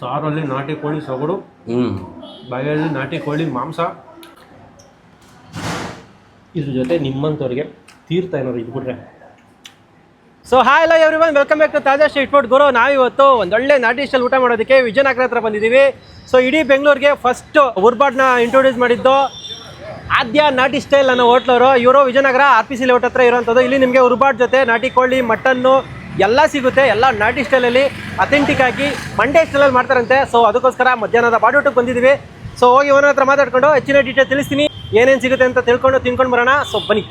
ಸಾರಲ್ಲಿ ನಾಟಿ ಕೋಳಿ ಸೊಗಡು. ಬಾಯಲ್ಲಿ ನಾಟಿ ಕೋಳಿ ಮಾಂಸ. ಇದ್ರ ಜೊತೆ ನಿಮ್ಮಂಥವ್ರಿಗೆ ತೀರ್ಥ ಏನಾದ್ರು ಇದ್ಬಿಟ್ರೆ ಸೊ ಹಾಯ್ ಎಲ್ಲ everyone welcome back to Taaza street food ಗುರು ನಾವಿವತ್ತು ಒಂದೊಳ್ಳೆ ನಾಟಿ ಸ್ಟೈಲ್ ಊಟ ಮಾಡೋದಕ್ಕೆ ವಿಜಯನಗರ ಹತ್ರ ಬಂದಿದ್ದೀವಿ. ಸೊ ಇಡೀ ಬೆಂಗಳೂರಿಗೆ ಫಸ್ಟ್ ಉರ್ಬಾಡ್ನ ಇಂಟ್ರೊಡ್ಯೂಸ್ ಮಾಡಿದ್ದು ಆದ್ಯ ನಾಟಿ ಸ್ಟೈಲ್ ಅನ್ನೋ ಹೋಟ್ಲವರು ಇವರು Vijayanagar R P C layout ಹತ್ರ ಇರೋಂಥದ್ದು. ಇಲ್ಲಿ ನಿಮಗೆ ಉರ್ಬಾಡ್ ಜೊತೆ ನಾಟಿ ಕೋಳಿ ಮಟನ್ನು ಎಲ್ಲ ಸಿಗುತ್ತೆ, ಎಲ್ಲ ನಾಟಿ ಸ್ಟೈಲಲ್ಲಿ ಅಥೆಂಟಿಕ್ ಆಗಿ ಮಂಡೇ ಸ್ಟೈಲಲ್ಲಿ ಮಾಡ್ತಾರಂತೆ. ಸೊ ಅದಕ್ಕೋಸ್ಕರ ಮಧ್ಯಾಹ್ನದ ಬಾಡೂಟಕ್ಕೆ ಬಂದಿದ್ದೀವಿ. ಸೊ ಹೋಗಿ ಓನರ್ ಹತ್ರ ಮಾತಾಡ್ಕೊಂಡು ಹೆಚ್ಚಿನ ಡೀಟೇಲ್ ತಿಳಿಸ್ತೀನಿ. ಏನೇನು ಸಿಗುತ್ತೆ ಅಂತ ತಿಳ್ಕೊಂಡು ತಿನ್ಕೊಂಡು ಬರೋಣ. ಸೊ ಬನ್ನಿ.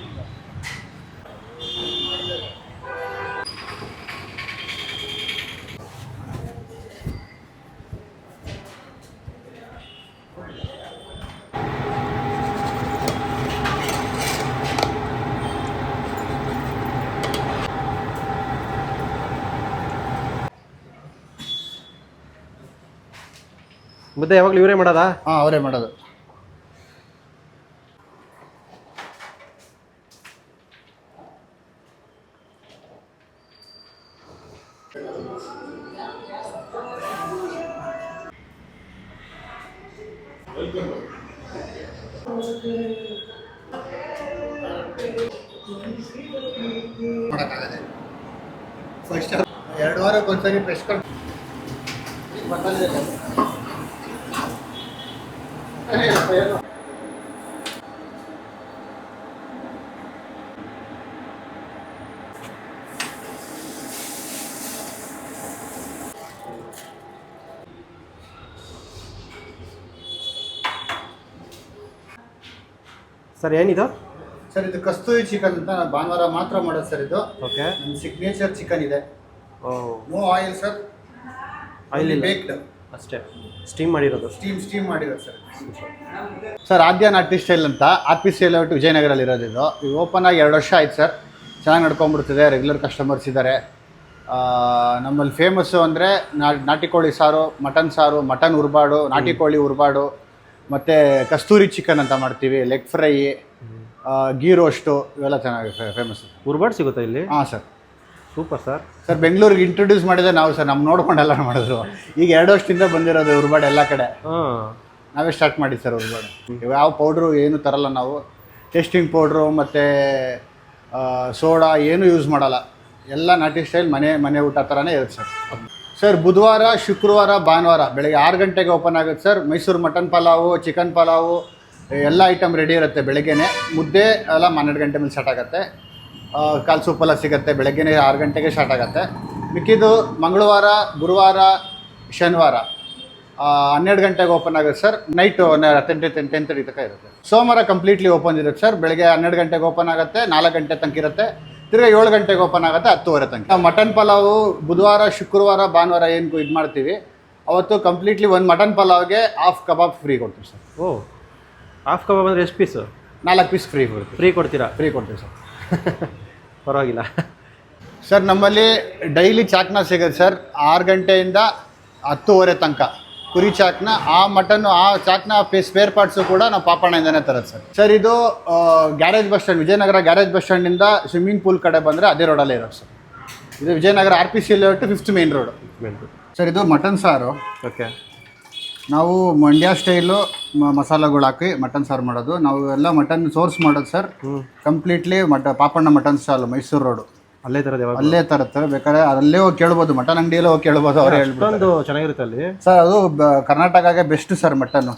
ಮುದ್ದೆ ಯಾವಾಗಲೂ ಇವರೇ ಮಾಡೋದ? ಹಾಂ ಅವರೇ ಮಾಡೋದು. ಮಾಡೋಕ್ಕಾಗದೆ. ಫಸ್ಟ್ ಎರಡು ವಾರಕ್ಕೊಂದ್ಸರಿ ಫ್ರೆಶ್ ಕಟ್ ಸರ್ ಏನಿದು? ಸರ್ ಇದು ಕಸ್ತೂರಿ ಚಿಕನ್ ಅಂತ ಭಾನುವಾರ ಮಾತ್ರ ಮಾಡೋದು ಸರ್ ಇದು. ಓಕೆ. ನಮ್ಮ ಸಿಗ್ನೇಚರ್ ಚಿಕನ್ ಇದೆ. ಓ. No oil sir oil baked ಅಷ್ಟೇ. ಸ್ಟೀಮ್ ಮಾಡಿರೋದು. ಸ್ಟೀಮ್ ಸ್ಟೀಮ್ ಮಾಡಿರೋದು sir. Sir Aadya Naati style ಅಂತ ಆರ್ ಪಿ ಸಿ ಔಟ್ ವಿಜಯನಗರಲ್ಲಿ ಇರೋದು ಇದು. ಓಪನ್ ಆಗಿ ಎರಡು ವರ್ಷ ಆಯ್ತು ಸರ್. ಚೆನ್ನಾಗಿ ನಡ್ಕೊಂಡ್ಬಿಡ್ತಿದೆ ರೆಗ್ಯುಲರ್ ಕಸ್ಟಮರ್ಸ್ ಇದ್ದಾರೆ ಆ, ನಮ್ಮಲ್ಲಿ ಫೇಮಸ್ಸು ಅಂದರೆ ನಾಟಿ ಕೋಳಿ ಸಾರು ಮಟನ್ ಸಾರು ಮಟನ್ ಉರ್ಬಾಡು ನಾಟಿ ಕೋಳಿ ಉರ್ಬಾಡು ಮತ್ತು ಕಸ್ತೂರಿ ಚಿಕನ್ ಅಂತ ಮಾಡ್ತೀವಿ ಲೆಗ್ ಫ್ರೈ ಗೀ ರೋಸ್ಟು ಇವೆಲ್ಲ ಚೆನ್ನಾಗಿ ಫೇಮಸ್ ಉರ್ಬಾಡ್ ಸಿಗುತ್ತಾ ಇಲ್ಲಿ? ಹಾಂ ಸರ್. ಸೂಪರ್ ಸರ್ ಸರ್ ಬೆಂಗಳೂರಿಗೆ ಇಂಟ್ರೊಡ್ಯೂಸ್ ಮಾಡಿದೆ ನಾವು ಸರ್ ನಮ್ಮ ನೋಡ್ಕೊಂಡೆಲ್ಲ ಮಾಡಿದ್ರು. ಈಗ ಎರಡು ವರ್ಷದಿಂದ ಬಂದಿರೋದು ಉರ್ಬಾಡ್ ಎಲ್ಲ ಕಡೆ. ನಾವೇ ಸ್ಟಾರ್ಟ್ ಮಾಡಿ ಸರ್ ಉರ್ಬಾಡ್ ಯಾವ ಪೌಡ್ರು ಏನು ತರಲ್ಲ ನಾವು. ಟೇಸ್ಟಿಂಗ್ ಪೌಡ್ರು ಮತ್ತು ಸೋಡಾ ಏನು ಯೂಸ್ ಮಾಡಲ್ಲ. ಎಲ್ಲ ನಾಟಿ ಸ್ಟೈಲ್ ಮನೆ ಮನೆ ಊಟ ಥರನೇ ಇರುತ್ತೆ ಸರ್ ಸರ್ ಬುಧವಾರ ಶುಕ್ರವಾರ ಭಾನುವಾರ ಬೆಳಗ್ಗೆ ಆರು ಗಂಟೆಗೆ ಓಪನ್ ಆಗುತ್ತೆ sir Mysore mutton pulao chicken pulao ಎಲ್ಲ ಐಟಮ್ ರೆಡಿ ಇರುತ್ತೆ ಬೆಳಗ್ಗೆನೆ. ಮುದ್ದೆ ಎಲ್ಲ ಹನ್ನೆರಡು ಗಂಟೆ ಮೇಲೆ ಸ್ಟಾರ್ಟ್ ಆಗುತ್ತೆ. ಕಾಲ್ ಸೂಪೆಲ್ಲ ಸಿಗುತ್ತೆ. ಬೆಳಗ್ಗೆನೇ ಆರು ಗಂಟೆಗೆ ಸ್ಟಾರ್ಟ್ ಆಗುತ್ತೆ. ಮಿಕ್ಕಿದ್ದು ಮಂಗಳವಾರ ಗುರುವಾರ ಶನಿವಾರ. ಹನ್ನೆರಡು ಗಂಟೆಗೆ ಓಪನ್ ಆಗುತ್ತೆ sir. Night ten ten ten thirty ತನಕ ಇರುತ್ತೆ. ಸೋಮವಾರ ಕಂಪ್ಲೀಟ್ಲಿ ಓಪನ್ ಇರುತ್ತೆ ಸರ್. ಬೆಳಗ್ಗೆ ಹನ್ನೆರಡು ಗಂಟೆಗೆ ಓಪನ್ ಆಗುತ್ತೆ ನಾಲ್ಕು ಗಂಟೆ ತನಕ ಇರುತ್ತೆ. ತಿರ್ಗಿ ಏಳು ಗಂಟೆಗೆ ಓಪನ್ ಆಗುತ್ತೆ ಹತ್ತುವರೆ ತನಕ. ನಾವು ಮಟನ್ ಪಲಾವು ಬುಧವಾರ ಶುಕ್ರವಾರ ಭಾನುವಾರ ಏನು ಇದು ಮಾಡ್ತೀವಿ. ಅವತ್ತು ಕಂಪ್ಲೀಟ್ಲಿ ಒಂದು ಮಟನ್ ಪಲಾವ್ಗೆ ಹಾಫ್ ಕಬಾಬ್ ಫ್ರೀ ಕೊಡ್ತೀವಿ ಸರ್. ಓ ಹಾಫ್ ಕಬಾಬ್ ಅಂದರೆ ಎಷ್ಟು ಪೀಸು ನಾಲ್ಕು ಪೀಸ್ ಫ್ರೀ ಕೊಡ್ತೀವಿ. ಫ್ರೀ ಕೊಡ್ತೀರಾ? ಫ್ರೀ ಕೊಡ್ತೀವಿ ಸರ್. ಪರವಾಗಿಲ್ಲ. ಸರ್ ನಮ್ಮಲ್ಲಿ ಡೈಲಿ ಚಾಕ್ನ ಸಿಗುತ್ತೆ ಸರ್. ಆರು ಗಂಟೆಯಿಂದ ಹತ್ತುವರೆ ತನಕ ಕುರಿ ಚಾಕ್ನ ಆ ಮಟನ್ನು ಆ ಚಾಕ್ನ ಸ್ಪೇರ್ ಪಾರ್ಟ್ಸು ಕೂಡ ನಾವು ಪಾಪಣ್ಣದಿಂದನೇ ತರೋದು ಸರ್. ಸರ್ ಇದು garage bus stand Vijayanagar garage bus ಸ್ಟ್ಯಾಂಡಿಂದ swimming pool ಕಡೆ ಬಂದರೆ ಅದೇ ರೋಡಲ್ಲೇ ಇರೋದು ಸರ್. ಇದು Vijayanagar R P C layout fifth main road sir ಇದು ಮಟನ್ ಸಾರು. ಓಕೆ ನಾವು ಮಂಡ್ಯ ಸ್ಟೈಲು ಮಸಾಲೆಗಳು ಹಾಕಿ ಮಟನ್ ಸಾರು ಮಾಡೋದು. ನಾವು ಎಲ್ಲ ಮಟನ್ ಸೋರ್ಸ್ ಮಾಡೋದು ಸರ್. ಕಂಪ್ಲೀಟ್ಲಿ ಮಟ Papanna mutton stall Mysore road. ಅಲ್ಲೇ ತರದ ಅಲ್ಲೇ ತರುತ್ತೆ. ಬೇಕಾದ್ರೆ ಅಲ್ಲೇ ಹೋಗಿ ಕೇಳ್ಬೋದು. ಮಟನ್ ಅಂಗಡಿಯಲ್ಲೇ ಹೋಗಿ ಕೇಳ್ಬೋದು ಅವ್ರು ಅಷ್ಟೊಂದು ಚೆನ್ನಾಗಿರುತ್ತೆ ಅಲ್ಲಿ? ಸರ್ ಅದು ಕರ್ನಾಟಕಗೆ ಬೆಸ್ಟ್ ಸರ್ ಮಟನ್.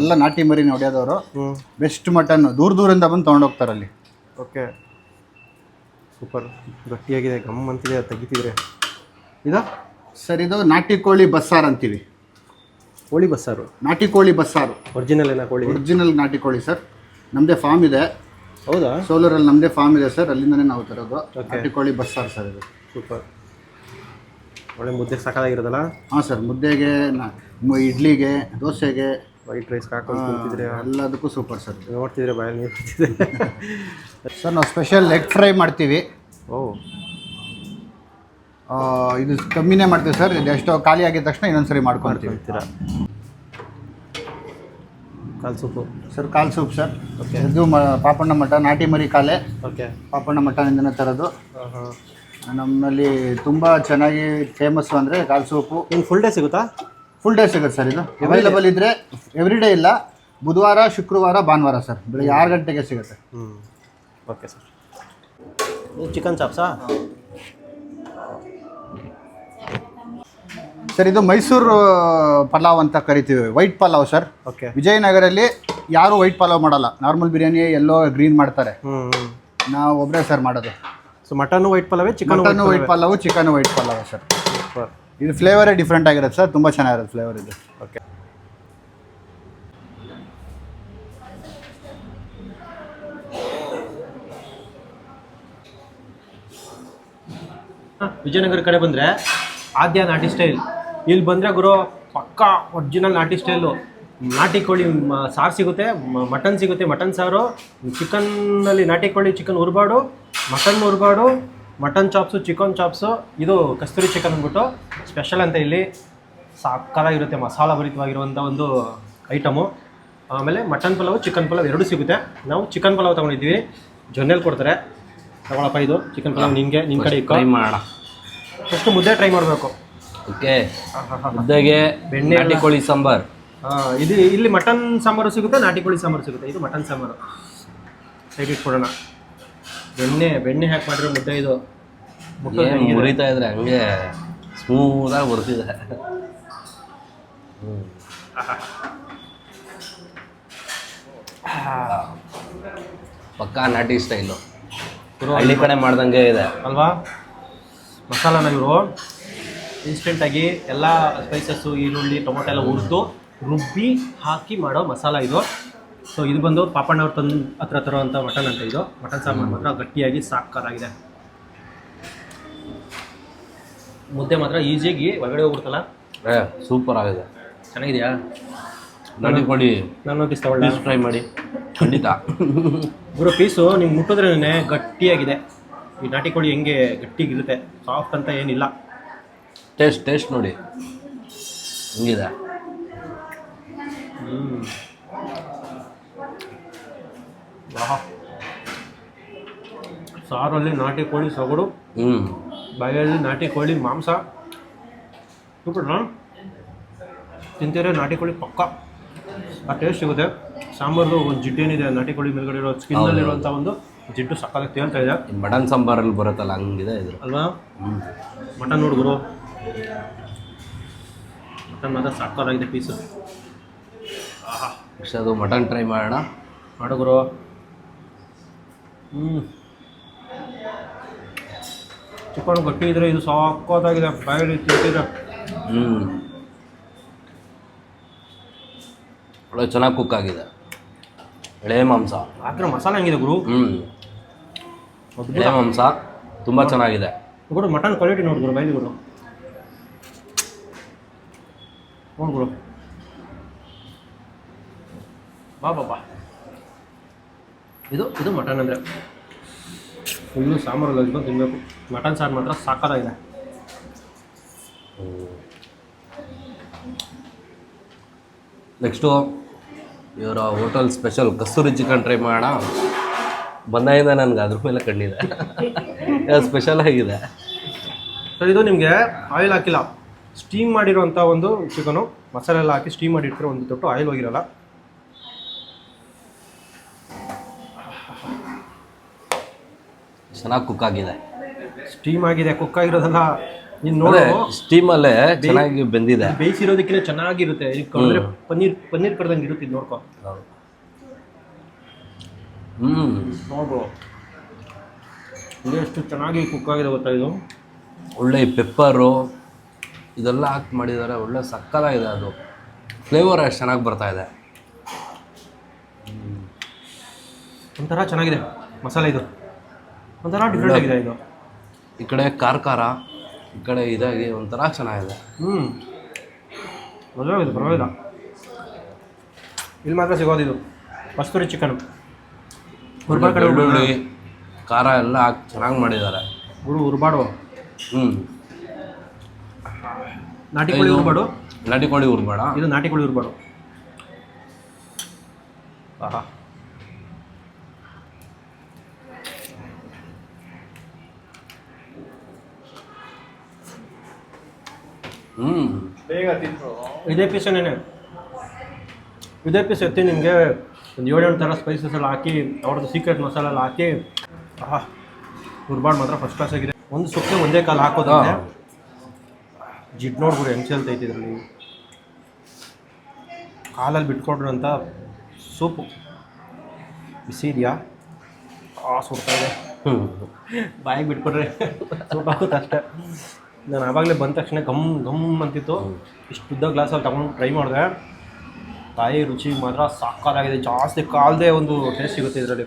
ಎಲ್ಲ ನಾಟಿ ಮರಿ ಹೊಡೆಯೋದವರು ಹ್ಞೂ ಬೆಸ್ಟ್ ಮಟನ್ ದೂರ ದೂರಿಂದ ಬಂದು ತೊಗೊಂಡೋಗ್ತಾರೆ ಅಲ್ಲಿ. ಓಕೆ. ಸೂಪರ್. ಗಟ್ಟಿಯಾಗಿದೆ. ಗಮ್ ಅಂತಿದೆ. ತೆಗಿತಿದ್ರೆ. ಇದು? ಸರ್ ಇದು ನಾಟಿ ಕೋಳಿ ಬಸ್ಸಾರು ಅಂತೀವಿ. ಕೋಳಿ ಬಸ್ಸಾರು. ನಾಟಿ ಕೋಳಿ ಬಸ್ಸಾರು. ಒರಿಜಿನಲ್ ಏನ ಕೋಳಿ? ಒರಿಜಿನಲ್ ನಾಟಿ ಕೋಳಿ ಸರ್ ನಮ್ಮದೇ ಫಾರ್ಮ್ ಇದೆ. ಹೌದಾ? ಸೋಲೂರಲ್ಲಿ ನಮ್ಮದೇ ಫಾರ್ಮ್ ಇದೆ ಸರ್ ಅಲ್ಲಿಂದನೇ ನಾವು ತರೋದು. ನಾಟಿ ಕೋಳಿ ಬಸ್ಸಾರು ಸರ್ ಇದು. ಸೂಪರ್ ಒಳ್ಳೆ ಮುದ್ದೆ ಸಾಕಾಗಿರೋದಲ್ಲ? ಹಾಂ ಸರ್ ಮುದ್ದೆಗೆ ಇಡ್ಲಿಗೆ ದೋಸೆಗೆ ವೈಟ್ ರೈಸ್ ಹಾಕೊಂಡು ತಿಂತಿದ್ರೆ? ಎಲ್ಲದಕ್ಕೂ ಸೂಪರ್ ಸರ್ ನೋಡ್ತಿದ್ರೆ ಬಾಯಲ್ಲಿ ನೀರು ಸರ್ ನಾವು ಸ್ಪೆಷಲ್ ಲೆಗ್ ಫ್ರೈ ಮಾಡ್ತೀವಿ. ಓ. ಇದು ಕಮ್ಮಿನೇ ಮಾಡ್ತೀವಿ ಸರ್. ಇದು ಎಷ್ಟೋ ಖಾಲಿ ಆಗಿದ ತಕ್ಷಣ ಇನ್ನೊಂದ್ಸರಿ ಮಾಡ್ಕೊಳ್ತೀವಿ ಮಾಡ್ಕೊಂಡು ಕಾಲ್ ಸೂಪು. ಸರ್ ಕಾಲು ಸೂಪ್ ಸರ್. ಇದು ಮ ಪಾಪಣ್ಣ ಮಠ ನಾಟಿ ಮರಿ ಕಾಲೆ. ಓಕೆ. ಪಾಪಣ್ಣ ಮಠದಿಂದನೇ ತರೋದು. ನಮ್ಮಲ್ಲಿ ತುಂಬ ಚೆನ್ನಾಗಿ ಫೇಮಸ್ಸು ಅಂದರೆ ಕಾಲ್ ಸೂಪು. ನಿಮ್ಗೆ ಫುಲ್ ಡೇ ಸಿಗುತ್ತಾ? ಫುಲ್ ಡೇ ಸಿಗುತ್ತೆ ಸರ್ ಇದು. ಅವೈಲಬಲ್ ಇದ್ರೆ ಎವ್ರಿ ಡೇ ಇಲ್ಲ. ಬುಧವಾರ ಶುಕ್ರವಾರ ಭಾನುವಾರ ಸರ್. ಬೆಳಿಗ್ಗೆ ಆರು ಗಂಟೆಗೆ ಸಿಗುತ್ತೆ. ಹ್ಞೂ ಓಕೆ ಸರ್. ಚಿಕನ್ ಚಾಪ್ಸಾ ಸರ್ ಇದು ಮೈಸೂರು ಪಲಾವ್ ಅಂತ ಕರಿತೀವಿ. ವೈಟ್ ಪಲಾವ್ ಸರ್ ಓಕೆ ವಿಜಯನಗರಲ್ಲಿ ಯಾರು ವೈಟ್ ಪಲಾವ್ ಮಾಡಲ್ಲ. ನಾರ್ಮಲ್ ಬಿರಿಯಾನಿ ಎಲ್ಲೋ ಗ್ರೀನ್ ಮಾಡ್ತಾರೆ. ನಾವು ಒಬ್ಬರೇ ಸರ್ ಮಾಡೋದು. So mutton white ಪಲಾವೇ chicken mutton white pulao? Chicken white pulao sir ಇದು ಫ್ಲೇವರೇ ಡಿಫ್ರೆಂಟ್ ಆಗಿರುತ್ತೆ ಸರ್ ತುಂಬ ಚೆನ್ನಾಗಿರುತ್ತೆ ಫ್ಲೇವರ್ ಇದು. ಓಕೆ ವಿಜಯನಗರ ಕಡೆ ಬಂದರೆ ಆದ್ಯ ನಾಟಿ ಸ್ಟೈಲ್ ಇಲ್ಲಿ ಬಂದರೆ ಗುರು ಪಕ್ಕಾ ಒರಿಜಿನಲ್ ನಾಟಿ ಸ್ಟೈಲು ನಾಟಿ ಕೋಳಿ ಸಾರು ಸಿಗುತ್ತೆ ಮಟನ್ ಸಿಗುತ್ತೆ. ಮಟನ್ ಸಾರು ಚಿಕನ್ನಲ್ಲಿ ನಾಟಿ ಕೋಳಿ ಚಿಕನ್ ಉರ್ಬಾಡು ಮಟನ್ ಉರ್ಬಾಡು ಮಟನ್ ಚಾಪ್ಸು ಚಿಕನ್ ಚಾಪ್ಸು ಇದು ಕಸ್ತೂರಿ ಚಿಕನ್ ಅಂದ್ಬಿಟ್ಟು ಸ್ಪೆಷಲ್ ಅಂತ ಇಲ್ಲಿ ಸಾಕಾಗಿರುತ್ತೆ ಮಸಾಲ ಭರಿತವಾಗಿರುವಂಥ ಒಂದು ಐಟಮು ಆಮೇಲೆ ಮಟನ್ ಪಲಾವ್ ಚಿಕನ್ ಪಲಾವ್ ಎರಡೂ ಸಿಗುತ್ತೆ. ನಾವು ಚಿಕನ್ ಪಲಾವ್ ತೊಗೊಂಡಿದ್ದೀವಿ. ಜೊನ್ನೆಲ್ ಕೊಡ್ತಾರೆ. ತಗೊಳಪ್ಪ ಇದು ಚಿಕನ್ ಪಲಾವ್ ನಿಮಗೆ ನಿಮ್ಮ ಕಡೆ ಮಾಡೋಣ. ಫಸ್ಟು ಮುದ್ದೆ ಟ್ರೈ ಮಾಡಬೇಕು. ಓಕೆ? ಮುದ್ದೆಗೆ ಬೆಣ್ಣೆ ನಾಟಿ ಕೋಳಿ ಸಾಂಬಾರ್. ಇದು ಇಲ್ಲಿ ಮಟನ್ ಸಾಂಬಾರು ಸಿಗುತ್ತೆ ನಾಟಿ ಕೋಳಿ ಸಾಂಬಾರು ಸಿಗುತ್ತೆ. ಇದು ಮಟನ್ ಸಾಂಬಾರು. ಸೈಡ್ ಇಟ್ಕೊಡೋಣ ಬೆಣ್ಣೆ ಬೆಣ್ಣೆ ಹಾಕಿ ಮಾಡಿರೋ ಮುದ್ದೆ ಇದು. ಮುಟ್ಟೋದು ಹೆಂಗಿದೆ? ಮುರಿತಾ ಇದ್ರೆ ಹಂಗೆ ಸ್ಮೂದಾಗಿ ಬರ್ತಿದೆ ಪಕ್ಕಾ ನಾಟಿ ಸ್ಟೈಲು. ಹಳ್ಳಿ ಕಡೆ ಮಾಡ್ದಂಗೆ ಇದೆ. ಅಲ್ವಾ? ಮಸಾಲಾನ ಇವರು. ಇನ್ಸ್ಟೆಂಟಾಗಿ ಎಲ್ಲ ಸ್ಪೈಸಸ್ಸು ಈರುಳ್ಳಿ ಟೊಮೊಟೊ ಎಲ್ಲ ಹುರಿದು ರುಬ್ಬಿ ಹಾಕಿ ಮಾಡೋ ಮಸಾಲ ಇದು. ಸೊ ಇದು ಬಂದು ಪಾಪಣ್ಣವ್ರು ತಂದು ಹತ್ರ ತರುವಂಥ ಮಟನ್ ಅಂತ ಇದು. ಮಟನ್ ಸಾಂಬಾರು ಮಾತ್ರ ಗಟ್ಟಿಯಾಗಿ ಸಾಕಾಗಿದೆ ಮುದ್ದೆ ಮಾತ್ರ ಈಸಿಯಾಗಿ ಒಳಗಡೆ ಹೋಗ್ಬಿಡ್ತಲ್ಲ? ಏ ಸೂಪರ್ ಆಗಿದೆ. ಚೆನ್ನಾಗಿದೆಯಾ? ನಾಟಿ ಕೋಳಿ ನಾನು ಪೀಸ್ ತಗೊಳ್ಳಿ. ಫ್ರೈ ಮಾಡಿ. ಖಂಡಿತ. ಗುರು ಪೀಸು ನಿಮ್ಗೆ ಮುಟ್ಟಿದ್ರೇ ಗಟ್ಟಿಯಾಗಿದೆ. ಈ ನಾಟಿ ಕೋಳಿ ಹೆಂಗೆ ಗಟ್ಟಿಗಿರುತ್ತೆ ಸಾಫ್ಟ್ ಅಂತ ಏನಿಲ್ಲ. ಟೇಸ್ಟ್ ಟೇಸ್ಟ್ ನೋಡಿ. ಹೆಂಗಿದೆ. ಸಾರಲ್ಲಿ ನಾಟಿ ಕೋಳಿ ಸೊಗಡು ಹ್ಞೂ ಬಾಯಲ್ಲಿ ನಾಟಿ ಕೋಳಿ ಮಾಂಸ. ಸೂಪರ್ನಾ ತಿಂತೀರ ನಾಟಿ ಕೋಳಿ ಪಕ್ಕ. ಆ ಟೇಸ್ಟ್ ಸಿಗುತ್ತೆ. ಸಾಂಬಾರ್ದು ಒಂದು ಜಿಡ್ಡೇನಿದೆ ನಾಟಿ ಕೋಳಿ ಮೇಲ್ಗಡೆ ಇರೋ ಸ್ಕಿನ್ನಲ್ಲಿ ಇರುವಂಥ ಒಂದು ಜಿಡ್ಡು ಸಕ್ಕತ್ತಾಗಿ ತೇಳ್ತಾ ಇದೆ. ಮಟನ್ ಸಾಂಬಾರಲ್ಲಿ ಬರುತ್ತಲ್ಲ ಹಂಗಿದೆ ಇದು. ಅಲ್ವಾ? ಹ್ಞೂ ಮಟನ್ ಹುಡುಗರು ಗುರು. ಮಟನ್ ಮಾತ್ರ ಸಾಕಾಗಿದೆ ಪೀಸು. ಆಹಾ. ನೆಕ್ಸ್ಟ್ ಅದು ಮಟನ್ ಟ್ರೈ ಮಾಡೋಣ. ಮಾಡು ಗುರು. ಹ್ಞೂ ಚಿಕನ್ ಗಟ್ಟಿ ಇದ್ರೆ ಇದು ಸಾಕೋದಾಗಿದೆ ಬಾಯಲ್ಲಿ ತಿಂತಿದ್ರೆ ಹ್ಞೂ ಒಳ್ಳೆ ಚೆನ್ನಾಗಿ ಕುಕ್ ಆಗಿದೆ. ಎಳೆ ಮಾಂಸ. ಮಾತ್ರ ಮಸಾಲೆ ಹಂಗಿದೆ ಗುರು? ಹ್ಞೂ ಎಳೆ ಮಾಂಸ ತುಂಬ ಚೆನ್ನಾಗಿದೆ. ಗುರು ಮಟನ್ ಕ್ವಾಲಿಟಿ ನೋಡಿ ಗುರು ಬೈಲಿ ಗುರು. ನೋಡು ಗುರು ಬಾ ಬಾ ಬಾ. ಇದು ಇದು ಮಟನ್ ಅಂದರೆ. ಫುಲ್ಲು ಸಾಂಬಾರು ಹಚ್ಕೊಂಡು ತಿನ್ನಬೇಕು ಮಟನ್ ಸಾರು ಮಾತ್ರ ಸಾಕಾಗಿದೆ. ನೆಕ್ಸ್ಟು ಇವರ hotel special Kasturi chicken try ಮಾಡೋಣ. ಬಂದಾಗಿಂದ ನನಗೆ ಅದ್ರ ಮೇಲೆ ಕಣ್ಣಿದೆ. ಸ್ಪೆಷಲ್ ಆಗಿದೆ. ಸರ್ ಇದು ನಿಮಗೆ ಆಯಿಲ್ ಹಾಕಿಲ್ಲ. ಸ್ಟೀಮ್ ಮಾಡಿರೋಂಥ ಒಂದು ಚಿಕನು. ಮಸಾಲೆ ಎಲ್ಲ ಹಾಕಿ ಸ್ಟೀಮ್ ಮಾಡಿ ಇಟ್ರೆ ಒಂದು ತೊಟ್ಟು ಆಯಿಲ್ ಹೋಗಿರಲ್ಲ. ಚೆನ್ನಾಗಿ ಕುಕ್ ಆಗಿದೆ. ಸ್ಟೀಮ್ ಆಗಿದೆ ಕುಕ್ ಆಗಿರೋದಲ್ಲ ನೀನು ನೋಡಿ. ಸ್ಟೀಮಲ್ಲೇ ಚೆನ್ನಾಗಿ ಬೆಂದಿದೆ. ಬೇಯಿಸಿರೋದಕ್ಕಿಂತ ಚೆನ್ನಾಗಿರುತ್ತೆ. ಇದಕ್ಕೆ ಪನ್ನೀರ್ ಪನ್ನೀರ್ ಕಡ್ದಂಗೆ ಇರುತ್ತೆ ಇದು ನೋಡ್ಕೊ. ಹ್ಞೂ ನೋಡು ಎಷ್ಟು ಚೆನ್ನಾಗಿ ಕುಕ್ ಆಗಿದೆ ಗೊತ್ತಾ ಇದು? ಒಳ್ಳೆ ಪೆಪ್ಪರು ಇದೆಲ್ಲ ಹಾಕಿ ಮಾಡಿದ್ದಾರೆ ಒಳ್ಳೆ ಸಕ್ಕತ್ತಾಗಿದೆ ಅದು. ಫ್ಲೇವರ್ ಅಷ್ಟು ಚೆನ್ನಾಗಿ ಬರ್ತಾ ಇದೆ. ಒಂಥರ ಚೆನ್ನಾಗಿದೆ. ಮಸಾಲೆ ಇದು. ಒಂಥರ ಡಿಫ್ರೆಂಟ್ ಆಗಿದೆ ಇದು. ಈ ಕಡೆ ಖಾರ ಖಾರ ಈ ಕಡೆ ಇದಾಗಿ ಒಂಥರ ಚೆನ್ನಾಗಿದೆ. ಹ್ಞೂ ಮಜವಾಗಿದೆ ಪರವಾಗಿಲ್ಲ. ಇಲ್ಲಿ ಮಾತ್ರ ಸಿಗೋದು ಇದು. ಕಸ್ತೂರಿ ಚಿಕನ್. ಹುರ್ಬಾಡು. ಬೆಳ್ಳುಳ್ಳಿ ಖಾರ ಎಲ್ಲ ಹಾಕಿ ಚೆನ್ನಾಗಿ ಮಾಡಿದ್ದಾರೆ. ಗುರು ಹುರ್ಬಾಡು ಹ್ಞೂ ನಾಟಿ ಕೋಳಿ ಇದು- ಉರ್ಬಾಡು ನಾಟಿ ಕೋಳಿ ಉರ್ಬೇಡ ಇದು ನಾಟಿ ಕೋಳಿ ಉರ್ಬಾಡು ಆಹಾ. ಹ್ಞೂ ಬೇಗ ತಿಂದ್ರು ಇದೇ ಪೀಸೇನೆ ಇದೇ ಪೀಸ್ ಎತ್ತಿ ನಿಮಗೆ ಒಂದು ಏಳೆಂಟು ಥರ ಸ್ಪೈಸಸ್ ಎಲ್ಲ ಹಾಕಿ ಅವ್ರದ್ದು ಸೀಕ್ರೆಟ್ ಮಸಾಲ ಎಲ್ಲ ಹಾಕಿ ಆಹಾ ಉರ್ಬಾಡ್ ಮಾತ್ರ ಫಸ್ಟ್ ಕ್ಲಾಸ್ ಆಗಿದೆ. ಒಂದು ಸುಕ್ಕೆ ಒಂದೇ ಕಾಲು ಹಾಕೋದಾ ಹಾ. ಜಿಡ್ ನೋಡ್ಬಿಡು ಹೆಂಗೆ ಚೆಲ್ತೈತೆ ಇದರಲ್ಲಿ? ಕಾಲಲ್ಲಿ ಬಿಟ್ಕೊಡ್ರು ಅಂತ ಸೂಪು. ಬಿಸಿ ಇದೆಯಾ? ಆ ಇದೆ. ಬಾಯಿಗೆ ಬಿಟ್ಕೊಡ್ರಿ ಸೂಪ್ ಆಗುತ್ತೆ ಅಷ್ಟೇ. ನಾನು ಆವಾಗಲೇ ಬಂದ ತಕ್ಷಣ ಗಮ್ ಗಮ್ ಅಂತಿತ್ತು. ಇಷ್ಟು ಉದ್ದ ಗ್ಲಾಸಲ್ಲಿ ತಗೊಂಡು ಟ್ರೈ ಮಾಡಿದೆ. ತಾಯಿ ರುಚಿ ಮಾತ್ರ ಸಾಕಾರಾಗಿದೆ. ಜಾಸ್ತಿ ಕಾಲದೇ ಒಂದು ಟೇಸ್ಟ್ ಸಿಗುತ್ತೆ ಇದರಲ್ಲಿ.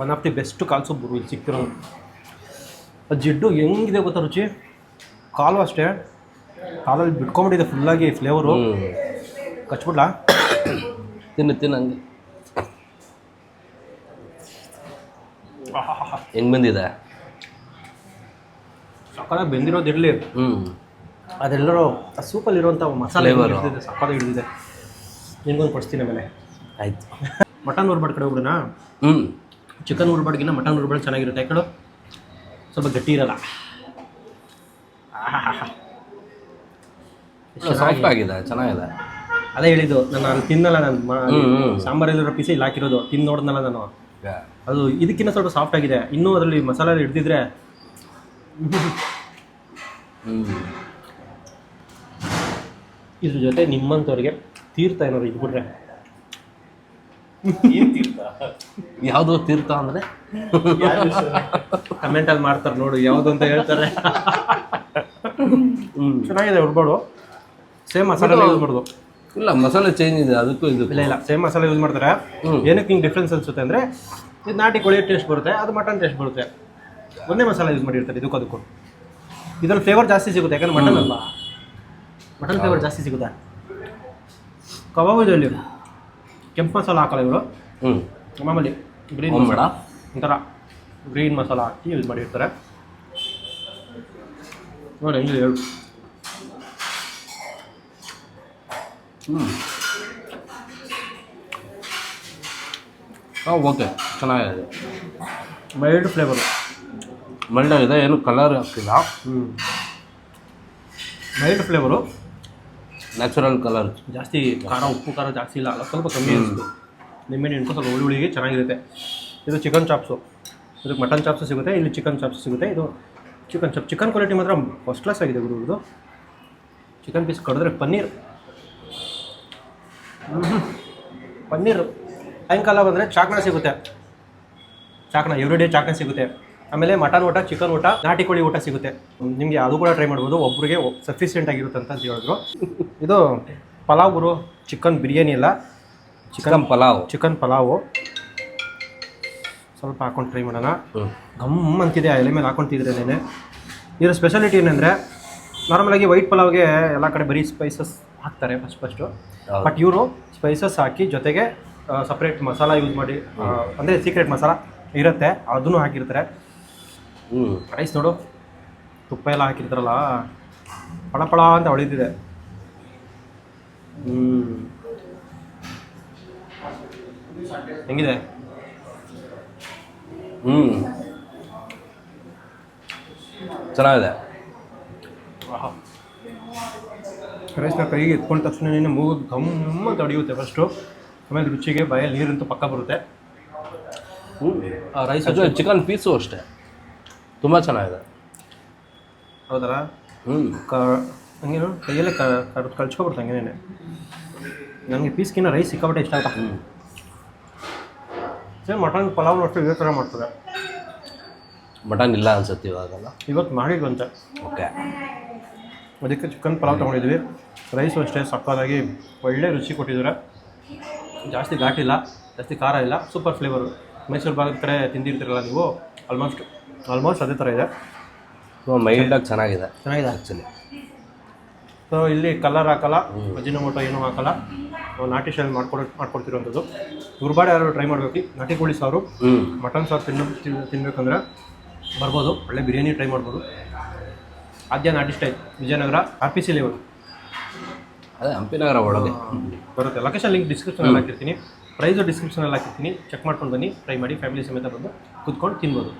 ಒನ್ ಆಫ್ ದಿ ಬೆಸ್ಟ್ ಕಾಲು ಸೂಪ್ ಇಲ್ಲಿ ಸಿಕ್ತಿರೋದು ಅದು ಜಿಡ್ಡು ಹೆಂಗಿದೆ ಗೊತ್ತಾ ರುಚಿ? ಕಾಲು ಅಷ್ಟೇ. ಕಾಲಲ್ಲಿ ಬಿಟ್ಕೊಂಬಿಟ್ಟಿದೆ ಫುಲ್ಲಾಗಿ ಫ್ಲೇವರು ಕಚ್ಬಿಡ್ಲಾ? ತಿನ್ನು ತಿನ್ನು ಹಂಗೆ. ಹೆಂಗೆ ಬಂದಿದೆ? ಸಕ್ಕತ್ತಾಗಿ ಬೆಂದಿರೋದಿರಲಿ ಹ್ಞೂ ಅದೆಲ್ಲರೂ ಆ ಸೂಪಲ್ಲಿರುವಂಥ ಮಸಾಲೆ ಇದೆ ಹಿಡಿದಿದೆ ಸಕ್ಕತ್ತಾಗಿ ಹಿಡಿದಿದೆ ನಿನ್ಗೊಂದು ಕೊಡಿಸ್ತೀನಿ ಆಮೇಲೆ. ಆಯ್ತು. ಮಟನ್ ಉರ್ಬಾಡ್ ಕಡೆ ಹೋಗ್ಬಿಡೋಣ? ಹ್ಞೂ ಚಿಕನ್ ಉರ್ಬಾಡ್ಗಿನ್ನ ಮಟನ್ ಉರ್ಬಾಡ್ ಚೆನ್ನಾಗಿರುತ್ತೆ. ಯಾಕಳು? ಸ್ವಲ್ಪ ಗಟ್ಟಿ ಇರಲ್ಲ. ಸಾಫ್ಟ್ ಆಗಿದೆ ಚೆನ್ನಾಗಿದೆ. ಅದೇ ಹೇಳಿದ್ದು ನಾನು ಅಲ್ಲಿ ತಿನ್ನಲ್ಲ ನಾನು. ಸಾಂಬಾರಲ್ಲಿರೋ ಪೀಸ್ ಇಲ್ಲಿ ಹಾಕಿರೋದು. ತಿಂದು ನೋಡಿದ್ನಲ್ಲ ನಾನು. ಅದು ಇದಕ್ಕಿಂತ ಸ್ವಲ್ಪ ಸಾಫ್ಟ್ ಆಗಿದೆ. ಇನ್ನೂ ಅದರಲ್ಲಿ ಮಸಾಲೆ ಹಿಡ್ದಿದ್ರೆ ಇದ್ರ ಜೊತೆ ನಿಮ್ಮಂಥವ್ರಿಗೆ ತೀರ್ಥ ಏನಾದ್ರು ಇದ್ಬಿಟ್ರೆ ಯಾವುದು ತೀರ್ಥ ಅಂದರೆ? ಕಮೆಂಟಲ್ಲಿ ಮಾಡ್ತಾರೆ ನೋಡು ಯಾವುದು ಅಂತ ಹೇಳ್ತಾರೆ. ಚೆನ್ನಾಗಿದೆ ಹುಡ್ಬಾಡು ಸೇಮ್ ಮಸಾಲೆ ಯೂಸ್ ಮಾಡೋದು ಇಲ್ಲ ಮಸಾಲೆ ಚೇಂಜ್ ಇದೆ ಅದಕ್ಕೂ ಇದು. ಇಲ್ಲ ಇಲ್ಲ ಸೇಮ್ ಮಸಾಲೆ ಯೂಸ್ ಮಾಡ್ತಾರೆ. ಏನಕ್ಕೆ ಹಿಂಗೆ ಡಿಫ್ರೆನ್ಸ್ ಅನ್ಸುತ್ತೆ ಅಂದರೆ ಇದು ನಾಟಿ ಕೋಳಿ ಟೇಸ್ಟ್ ಬರುತ್ತೆ ಅದು ಮಟನ್ ಟೇಸ್ಟ್ ಬರುತ್ತೆ. ಒಂದೇ ಮಸಾಲೆ ಯೂಸ್ ಮಾಡಿರ್ತಾರೆ ಇದಕ್ಕೂ ಅದಕ್ಕೂ. ಇದ್ರಲ್ಲಿ ಫ್ಲೇವರ್ ಜಾಸ್ತಿ ಸಿಗುತ್ತೆ ಯಾಕಂದ್ರೆ ಮಟನ್ ಅಲ್ವಾ? ಮಟನ್ ಫ್ಲೇವರ್ ಜಾಸ್ತಿ ಸಿಗುತ್ತೆ? ಕಬಾಬ್ ಇದೆ ಇಲ್ಲಿ ಕೆಂಪು ಮಸಾಲ ಹಾಕಲ್ಲ ಇವರು? ಹ್ಞೂ ಮಾಮೂಲಿ ಗ್ರೀನ್ ಮಸಾಲ. ಒಂಥರ ಗ್ರೀನ್ ಮಸಾಲ ಹಾಕಿ ಯೂಸ್ ಮಾಡಿರ್ತಾರೆ. ನೋಡಿ ಹೆಂಗಿದೆ ಹೇಳು. ಹ್ಞೂ ಹಾಂ ಓಕೆ. ಚೆನ್ನಾಗಿದೆ. ಮೈಲ್ಡ್ ಫ್ಲೇವರು ಮೈಲ್ಡ್ ಇದೆ ಏನು ಕಲರ್ ಆಗ್ತಿಲ್ಲ ಹ್ಞೂ ಮೈಲ್ಡ್ ಫ್ಲೇವರು ನ್ಯಾಚುರಲ್ ಕಲರ್ ಜಾಸ್ತಿ ಖಾರ ಉಪ್ಪು ಖಾರ ಜಾಸ್ತಿ ಇಲ್ಲ. ಅಲ್ಲ ಸ್ವಲ್ಪ ಕಮ್ಮಿ ಅನಿಸ್ತು ನಿಮ್ಮೆಣ್ಣೆ ಇಟ್ಕೊಂಡು ಸ್ವಲ್ಪ ಹುಳಿ ಹುಳಿಗೆ ಚೆನ್ನಾಗಿರುತ್ತೆ. ಇದು ಚಿಕನ್ ಚಾಪ್ಸು ಇದಕ್ಕೆ ಮಟನ್ ಚಾಪ್ಸು ಸಿಗುತ್ತೆ, ಇಲ್ಲಿ ಚಿಕನ್ ಚಾಪ್ಸ್ ಸಿಗುತ್ತೆ. ಇದು ಚಿಕನ್ ಚಾಪ್ ಚಿಕನ್ ಕ್ವಾಲಿಟಿ ಮಾತ್ರ ಫಸ್ಟ್ ಕ್ಲಾಸ್ ಆಗಿದೆ ಗುರು ಇದು. ಚಿಕನ್ ಪೀಸ್ ಕಡಿದ್ರೆ ಪನ್ನೀರ್. ಪನ್ನೀರ್. ಸಾಯಂಕಾಲ ಬಂದರೆ ಚಾಕ್ನ ಸಿಗುತ್ತೆ. ಚಾಕ್ನ ಎವ್ರಿ ಡೇ ಚಾಕ್ನ ಸಿಗುತ್ತೆ. ಆಮೇಲೆ ಮಟನ್ ಊಟ ಚಿಕನ್ ಊಟ ನಾಟಿ ಕೋಳಿ ಊಟ ಸಿಗುತ್ತೆ. ನಿಮಗೆ ಅದು ಕೂಡ ಟ್ರೈ ಮಾಡ್ಬೋದು. ಒಬ್ಬರಿಗೆ ಸಫಿಷಿಯೆಂಟ್ ಆಗಿರುತ್ತೆ ಅಂತ ಹೇಳಿದ್ರು. ಇದು ಪಲಾವ್ ಗುರು ಚಿಕನ್ ಬಿರಿಯಾನಿ ಅಲ್ಲ. ಚಿಕನ್ ಪಲಾವ್. ಚಿಕನ್ ಪಲಾವು. ಸ್ವಲ್ಪ ಹಾಕೊಂಡು ಟ್ರೈ ಮಾಡೋಣ. ಘಮ್ ಅಂತಿದೆ ಆ ಎಲೆ ಮೇಲೆ ಹಾಕೊಂತಿದ್ರೇನೆ ಇದರ ಸ್ಪೆಷಾಲಿಟಿ ಏನಂದರೆ ನಾರ್ಮಲಾಗಿ ವೈಟ್ ಪಲಾವ್ಗೆ ಎಲ್ಲ ಕಡೆ ಬರೀ ಸ್ಪೈಸಸ್ ಹಾಕ್ತಾರೆ ಫಸ್ಟ್ ಫಸ್ಟು ಬಟ್ ಇವರು ಸ್ಪೈಸಸ್ ಹಾಕಿ ಜೊತೆಗೆ ಸಪ್ರೇಟ್ ಮಸಾಲ ಯೂಸ್ ಮಾಡಿ ಅಂದರೆ ಸೀಕ್ರೆಟ್ ಮಸಾಲ ಇರುತ್ತೆ ಅದನ್ನು ಹಾಕಿರ್ತಾರೆ. ಹ್ಞೂ ರೈಸ್ ನೋಡು ತುಪ್ಪ ಎಲ್ಲ ಹಾಕಿರ್ತಾರಲ್ಲ ಪಳ ಪಳ ಅಂತ ಹೊಳಿತಿದೆ. ಹ್ಞೂ ಹೆಂಗಿದೆ? ಹ್ಞೂ ಚೆನ್ನಾಗಿದೆ. ರೈಸ್ನ ಕೈಗೆ ಎತ್ಕೊಂಡ ತಕ್ಷಣ ಮೂಗು ಗಮ್ಮ ತಡೆಯುತ್ತೆ ಫಸ್ಟು ಆಮೇಲೆ ರುಚಿಗೆ ಬಾಯಲ್ಲಿ ನೀರಂತೂ ಪಕ್ಕ ಬರುತ್ತೆ. ಹ್ಞೂ ಆ ರೈಸ್ ಚಿಕನ್ ಪೀಸು ಅಷ್ಟೇ. ತುಂಬ ಚೆನ್ನಾಗಿದೆ. ಹೌದಲ್ಲ? ಹ್ಞೂ ಕ ಹಂಗೇನು? ಕೈಯಲ್ಲೇ ಕಳ್ಸ್ಕೊಬಿಡ್ತು ಹಂಗೇನೆ. ನನಗೆ ಪೀಸ್ಗಿನ್ನ ರೈಸ್ ಸಿಕ್ಕಾಪಟ್ಟೆ ಇಷ್ಟ ಆಯ್ತಾ? ಸೇಮ್ ಮಟನ್ ಪಲಾವ್ ಅಷ್ಟು ಇದೇ ಥರ ಮಾಡ್ತದೆ ಮಟನ್ ಇಲ್ಲ ಅನ್ಸುತ್ತೆ ಇವಾಗಲ್ಲ? ಇವತ್ತು ಮಾಡಿದ್ವಂತೆ ಓಕೆ. ಅದಕ್ಕೆ ಚಿಕನ್ ಪಲಾವ್ ತೊಗೊಂಡಿದ್ವಿ. ರೈಸು ಅಷ್ಟೇ ಸಕ್ಕದಾಗಿ ಒಳ್ಳೆ ರುಚಿ ಕೊಟ್ಟಿದ್ದಾರೆ. ಜಾಸ್ತಿ ಘಾಟಿಲ್ಲ ಜಾಸ್ತಿ ಖಾರ ಇಲ್ಲ ಸೂಪರ್ ಫ್ಲೇವರು ಮೈಸೂರು ಭಾಗದ ಕಡೆ ತಿಂದಿರ್ತೀರಲ್ಲ ನೀವು? ಆಲ್ಮೋಸ್ಟ್ ಆಲ್ಮೋಸ್ಟ್ ಅದೇ ಥರ ಇದೆ. ಮೈಲ್ಡಾಗಿ ಚೆನ್ನಾಗಿದೆ ಚೆನ್ನಾಗಿದೆ. ಆ್ಯಕ್ಚುಲಿ ಸೊ ಇಲ್ಲಿ ಕಲರ್ ಹಾಕಲ್ಲ ಅಜಿನೋಮೋಟೊ ಏನೂ ಹಾಕಲ್ಲ. ನಾಟಿ ಶೈಲ್ ಮಾಡ್ಕೊಡೋ ಮಾಡ್ಕೊಡ್ತಿರೋಂಥದ್ದು ಗುರುಬಾಡೆ ಯಾರು ಟ್ರೈ ಮಾಡಬೇಕು. ನಾಟಿ ಕೋಳಿ ಸಾರು ಮಟನ್ ಸಾರು ತಿನ್ನ ತಿನ್ನಬೇಕಂದ್ರೆ ತಿನ್ಬೇಕಂದ್ರೆ ಬರ್ಬೋದು. ಒಳ್ಳೆ ಬಿರಿಯಾನಿ ಟ್ರೈ ಮಾಡ್ಬೋದು. Aadya Naati style Vijayanagar R P C level ಅದೇ ಹಂಪಿನಗರ ಒಳಗೆ. ಬರುತ್ತೆ. ಲೊಕೇಶನ್ ಲಿಂಕ್ ಡಿಸ್ಕ್ರಿಪ್ಷನಲ್ಲಿ ಹಾಕಿರ್ತೀನಿ. ಪ್ರೈಸು ಡಿಸ್ಕ್ರಿಪ್ಷನಲ್ಲಿ ಹಾಕಿರ್ತೀನಿ. ಚೆಕ್ ಮಾಡ್ಕೊಂಡು ಬನ್ನಿ ಟ್ರೈ ಮಾಡಿ ಫ್ಯಾಮಿಲಿ ಸಮೇತ ಬಂದು ಕೂತ್ಕೊಂಡು ತಿನ್ಬೋದು.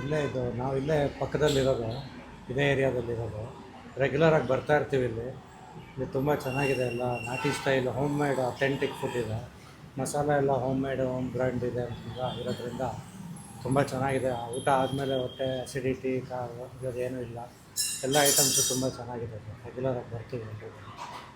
ಇಲ್ಲೇ ಇದು ನಾವು ಇಲ್ಲೇ ಪಕ್ಕದಲ್ಲಿರೋದು ಇದೇ ಏರಿಯಾದಲ್ಲಿರೋದು ರೆಗ್ಯುಲರಾಗಿ ಬರ್ತಾ ಇರ್ತೀವಿ ಇಲ್ಲಿ. ಇಲ್ಲಿ ತುಂಬ ಚೆನ್ನಾಗಿದೆ ಎಲ್ಲ. ನಾಟಿ style home made authentic food ಇದೆ. ಮಸಾಲೆ ಎಲ್ಲ ಹೋಮ್ ಮೇಡ್ ಹೋಮ್ ಬ್ರ್ಯಾಂಡ್ ಇದೆ ಅಂತ ಇರೋದ್ರಿಂದ ತುಂಬ ಚೆನ್ನಾಗಿದೆ. ಊಟ ಆದಮೇಲೆ ಹೊಟ್ಟೆ ಅಸಿಡಿಟಿ ಕಾ ಏನೂ ಇಲ್ಲ. ಎಲ್ಲ ಐಟಮ್ಸು ತುಂಬ ಚೆನ್ನಾಗಿದೆ. ರೆಗ್ಯುಲರಾಗಿ ಬರ್ತೀವಿ.